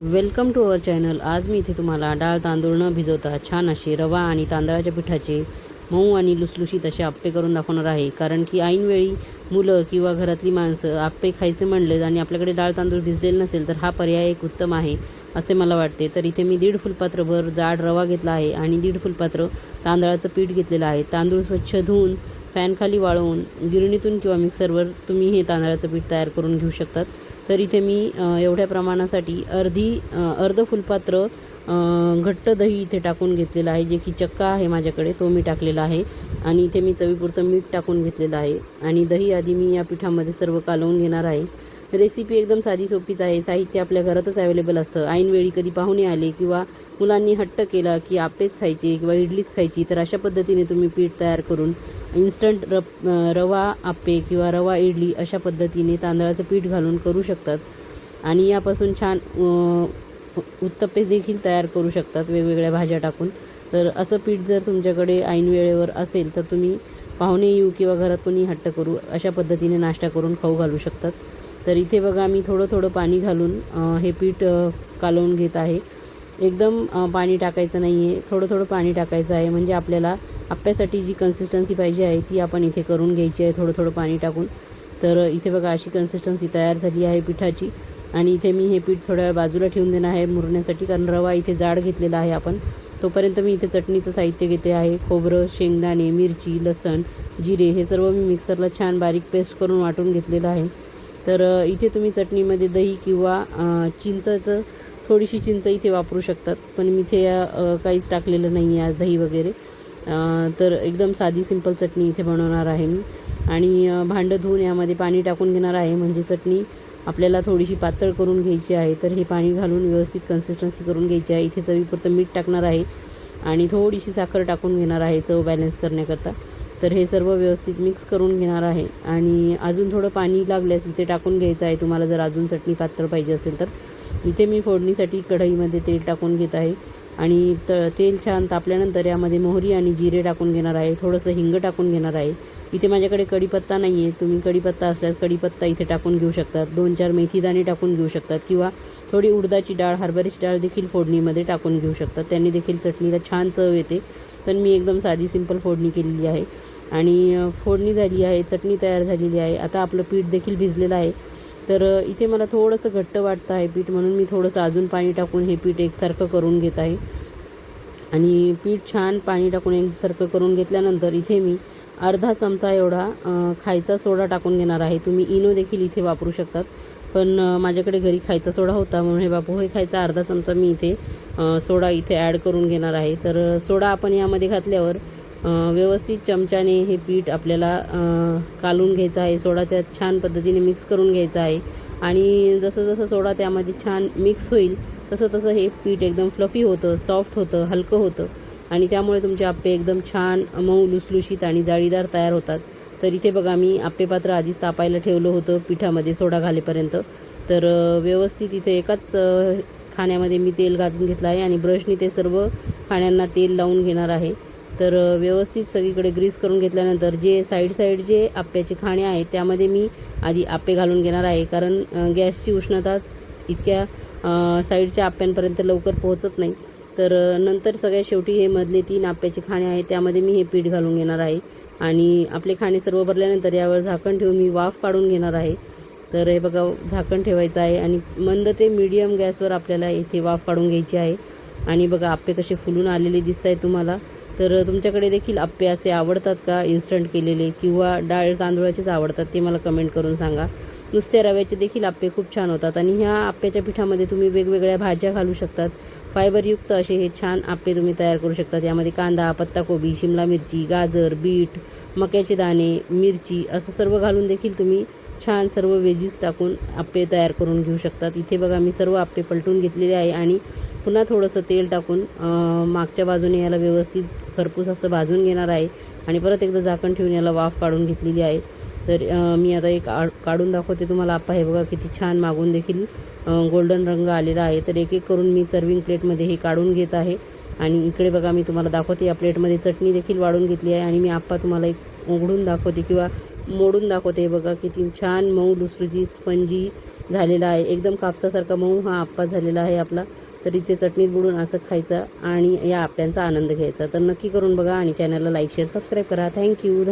Welcome to our channel. आज मी इथे तुम्हाला डाळ तांदूळ न भिजवता छान असे रवा आणि तांदळाच्या पिठाचे मऊ आणि लुसलुशीत असे आप्पे करून दाखवणार आहे. कारण की ऐनवेळी मुलं किंवा घरातली माणसं आप्पे खायचे म्हणले आणि आपल्याकडे डाळ तांदूळ भिजलेले नसेल तर हा पर्याय एक उत्तम आहे असे मला वाटते. तर इथे मी दीड फुलपात्रभर जाड रवा घेतला आहे आणि दीड फुलपात्र तांदळाचं पीठ घेतलेलं आहे. तांदूळ स्वच्छ धुवून फॅनखाली वाळवून गिरणीतून किंवा मिक्सरवर तुम्ही हे तांदळाचं पीठ तयार करून घेऊ शकतात. तर इथे मी एवढ्या प्रमाणासाठी अर्धी अर्ध फुलपात्र घट्ट दही इथे टाकून घेतलेलं आहे जे की चक्का आहे माझ्याकडे तो मी टाकलेला आहे. आणि इथे मी चवीपुरतं मीठ टाकून घेतलेलं आहे. आणि दही आधी मी या पिठामध्ये सर्व कालवून घेणार आहे. रेसिपी एकदम साधी सोपीच आहे. साहित्य आपल्या घरातच अवेलेबल असतं. ऐनवेळी कधी पाहुणे आले किंवा मुलांनी हट्ट केला की आपेच खायचे किंवा इडलीच खायची तर अशा पद्धतीने तुम्ही पीठ तयार करून इन्स्टंट र रवा आप्पे किंवा रवा इडली अशा पद्धतीने तांदळाचं पीठ घालून करू शकतात. आणि यापासून छान उत्तप्पे देखील तयार करू शकतात वेगवेगळ्या भाज्या टाकून. तर असं पीठ जर तुमच्याकडे ऐन वेळेवर असेल तर तुम्ही पाहुणे येऊ किंवा घरात कोणी हट्ट करू अशा पद्धतीने नाश्ता करून खाऊ घालू शकतात. तर इथे बघा मी थोडं थोडं पाणी घालून हे पीठ कालवून घेत आहे. एकदम पाणी टाकायचं नाही आहे थोडं थोडं पाणी टाकायचं आहे. म्हणजे आपल्याला आप्यासाठी जी कन्सिस्टन्सी पाहिजे आहे ती आपण इथे करून घ्यायची आहे थोडं थोडं पाणी टाकून. तर इथे बघा अशी कन्सिस्टन्सी तयार झाली आहे पिठाची. आणि इथे मी हे पीठ थोड्या वेळ बाजूला ठेवून देणार आहे मुरण्यासाठी. कारण रवा इथे जाड घेतलेला आहे आपण. तोपर्यंत मी इथे चटणीचं साहित्य घेते आहे. खोबरं शेंगदाणे मिरची लसण जिरे हे सर्व मी मिक्सरला छान बारीक पेस्ट करून वाटून घेतलेलं आहे. तर इथे तुम्ही चटणीमध्ये दही किंवा चिंचाचं थोडीशी चिंच इथे वापरू शकतात. पण मी इथे काहीच टाकलेलं नाही आहे आज दही वगैरे. तर एकदम साधी सिंपल चटणी इथे बनवणार आहे मी. आणि भांडं धुवून यामध्ये पाणी टाकून घेणार आहे. म्हणजे चटणी आपल्याला थोडीशी पातळ करून घ्यायची आहे. तर हे पाणी घालून व्यवस्थित कन्सिस्टन्सी करून घ्यायची आहे. इथे चवीपुरतं मीठ टाकणार आहे. आणि थोडीशी साखर टाकून घेणार आहे. चव बॅलन्स करण्याकरता. तर हे सर्व व्यवस्थित मिक्स करून घेणार आहे. आणि अजून थोडं पाणी लागल्यास इथे टाकून घ्यायचं आहे. तुम्हाला जर अजून चटणी पात्र पाहिजे असेल तर. इथे मी फोडणीसाठी कढईमध्ये तेल टाकून घेत आहे. आणि त तेल छान तापल्यानंतर यामध्ये मोहरी आणि जिरे टाकून घेणार आहे. थोडंसं हिंग टाकून घेणार आहे. इथे माझ्याकडे कढीपत्ता नाही आहे तुम्ही कढीपत्ता असल्यास कढीपत्ता इथे टाकून घेऊ शकतात. दोन चार मेथीदाणे टाकून घेऊ शकतात. किंवा थोडी उडदाची डाळ हरभऱ्याची डाळ देखील फोडणीमध्ये टाकून घेऊ शकतात. त्यांनी देखील चटणीला छान चव येते. पण मी एकदम साधी सिंपल फोडणी केलेली आहे. आणि फोडणी झाली आहे चटणी तयार झालेली आहे. आता आपलं पीठ देखील भिजलेलं आहे. तर इथे मला थोडंसं घट्ट वाटतं आहे पीठ म्हणून मी थोडंसं अजून पाणी टाकून हे पीठ एकसारखं करून घेत आहे. आणि पीठ छान पाणी टाकून एकसारखं करून घेतल्यानंतर इथे मी अर्धा चमचा एवढा खायचा सोडा टाकून घेणार आहे. तुम्ही इनो देखील इथे वापरू शकतात. पण माझ्याकडे घरी खायचा सोडा होता म्हणून हे बापू हे खायचा अर्धा चमचा मी इथे सोडा इथे ॲड करून घेणार आहे. तर सोडा आपण यामध्ये घातल्यावर व्यवस्थित चमच्याने हे पीठ आपल्याला कालून घ्यायचं आहे. सोडा त्यात छान पद्धतीने मिक्स करून घ्यायचा आहे. आणि जसं जसं सोडा त्यामध्ये छान मिक्स होईल तसं तसं हे पीठ एकदम फ्लफी होतं सॉफ्ट होतं हलकं होतं. आणि त्यामुळे तुमचे आप्पे एकदम छान मऊ लुसलुशीत आणि जाळीदार तयार होतात. तर इथे बघा मी आप्पे पात्र आधीच तापायला ठेवलं होतं पिठामध्ये सोडा घालेपर्यंत. तर व्यवस्थित इथे एकाच खाण्यामध्ये मी तेल घालून घेतलं आहे आणि ब्रशनी ते सर्व खाण्यांना तेल लावून घेणार आहे. तर व्यवस्थित सगळीकडे ग्रीस करून घेतल्यानंतर जे साईड साईड जे आप्याचे खाणे आहेत त्यामध्ये मी आधी आप्पे घालून घेणार आहे. कारण गॅसची उष्णता इतक्या साईडच्या आप्यांपर्यंत लवकर पोहोचत नाही. तर नंतर सगळ्या शेवटी हे मधले तीन आप्याचे खाणे आहे त्यामध्ये मी हे पीठ घालून घेणार आहे. आणि आपले खाणे सर्व भरल्यानंतर यावर झाकण ठेवून मी वाफ काढून घेणार आहे. तर हे बघा झाकण ठेवायचं आहे आणि मंद ते मीडियम गॅसवर आपल्याला इथे वाफ काढून घ्यायची आहे. आणि बघा आप्पे कसे फुलून आलेले दिसत आहे तुम्हाला. तर तुमच्याकडे देखील आप्पे असे आवडतात का? इन्स्टंट केलेले किंवा डाळ तांदूळाचेच आवडतात ते मला कमेंट करून सांगा. नुसत्या रव्याचे देखील आप्पे खूप छान होतात आणि ह्या आप्याच्या पिठामध्ये तुम्ही वेगवेगळ्या भाज्या घालू शकतात. फायबरयुक्त असे हे छान आप्पे तुम्ही तयार करू शकतात. यामध्ये कांदा पत्ताकोबी शिमला मिरची गाजर बीट मक्याचे दाणे मिरची असं सर्व घालून देखील तुम्ही छान सर्व वेजीस टाकून आप्पे तयार करून घेऊ शकतात. इथे बघा मी सर्व आप्पे पलटून घेतलेले आहे आणि पुन्हा थोडंसं तेल टाकून मागच्या बाजूने याला व्यवस्थित खरपूस असं भाजून घेणार आहे. आणि परत एकदा झाकण ठेवून याला वाफ काढून घेतलेली आहे. तर मी आता एक आ- काढून दाखवते तुम्हाला. आप्पा हे बघा किती छान मागून देखील गोल्डन रंग आलेला आहे. तर एक एक करून मी सर्विंग प्लेटमध्ये हे काढून घेत आहे. आणि इकडे बघा मी तुम्हाला दाखवते. या प्लेटमध्ये चटणी देखील वाढून घेतली आहे. आणि मी आप्पा तुम्हाला एक उघडून दाखवते किंवा मोडून दाखवते. बघा किती छान मऊ लुसलुजी स्पंजी झालेला आहे. एकदम कापसासारखा मऊ हा आप्पा झालेला आहे आपला. तर इथे चटणीत बुडून असं खायचा आणि या आप्यांचा आनंद घ्यायचा. तर नक्की करून बघा आणि चॅनलला लाईक शेअर सबस्क्राईब करा. Thank you